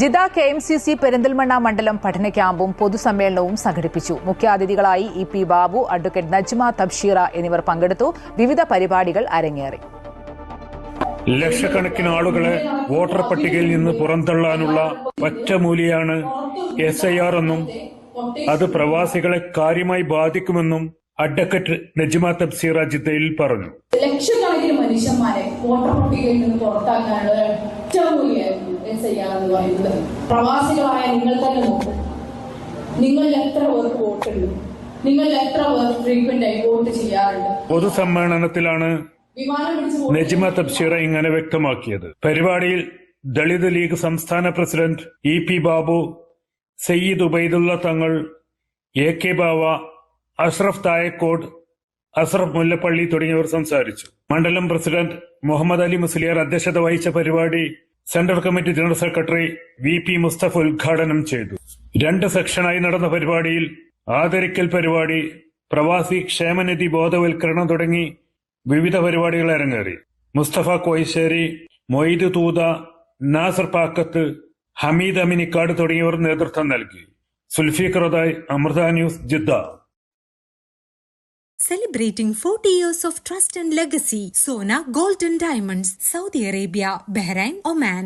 Jeddah K M C C Perinthalmanna മണ്ഡലം പഠന ക്യാമ്പും പൊതുസമ്മേളനവും സംഘടിപ്പിച്ചു. മുഖ്യാതിഥികളായി E P Babu advocate Najma Thabsheera എന്നിവർ പങ്കെടുത്തു. വിവിധ പരിപാടികൾ അരങ്ങേറി. ലക്ഷക്കണക്കിന് ആളുകളെ വോട്ടർ പട്ടികയിൽ നിന്ന് പുറന്തള്ളാനുള്ള ഒറ്റമൂലിയാണ് എസ് ഐ ആർ എന്നും അത് പ്രവാസികളെ കാര്യമായി ബാധിക്കുമെന്നും അഡ്വക്കേറ്റ് നജ്മ തബ്സീറ ജിദ്ദയിൽ പറഞ്ഞു. ലക്ഷക്കണക്കിന് മനുഷ്യന്മാരെ വോട്ടർ പട്ടികയിൽ നിന്ന് പുറത്താക്കാനുള്ള ഒറ്റമൂലിയായിരുന്നു എസ് ഐ ആർ എന്ന് പറയുന്നത് പ്രവാസികളായ നിങ്ങൾ തന്നെ നോക്കും. നിങ്ങൾ എത്ര പേർക്ക് വോട്ടുണ്ട് നിങ്ങൾ എത്ര പേർ ഫ്രീക്വന്റ് ആയി വോട്ട് ചെയ്യാറുണ്ട്? പൊതുസമ്മേളനത്തിലാണ് സമ്മേളനത്തിലാണ് പിടിച്ച് വോട്ട് ഇങ്ങനെ വ്യക്തമാക്കിയത്. പരിപാടിയിൽ ദളിത് ലീഗ് സംസ്ഥാന president E P Babu Sayyid Ubaidulla Thangal A K Bava Ashraf Thayakkode Ashraf Mullappally തുടങ്ങിയവർ സംസാരിച്ചു. മണ്ഡലം പ്രസിഡന്റ് മുഹമ്മദ് അലി മുസ്ലിയാർ അധ്യക്ഷത വഹിച്ച പരിപാടി central committee general secretary V P Mustafa ഉദ്ഘാടനം ചെയ്തു. രണ്ട് സെക്ഷനായി നടന്ന പരിപാടിയിൽ ആദരിക്കൽ പരിപാടി പ്രവാസി ക്ഷേമനിധി ബോധവൽക്കരണം തുടങ്ങി വിവിധ പരിപാടികൾ അരങ്ങേറി. മുസ്തഫ കോയിശ്ശേരി മൊയ്ത് തൂത നാസർ പാക്കത്ത് ഹമീദ് അമിനിക്കാട് തുടങ്ങിയവർ നേതൃത്വം നൽകി. Sulfeeq Radai Amrita News Jeddah. Celebrating 40 years of trust and legacy, Sona Golden Diamonds, Saudi Arabia, Bahrain, Oman.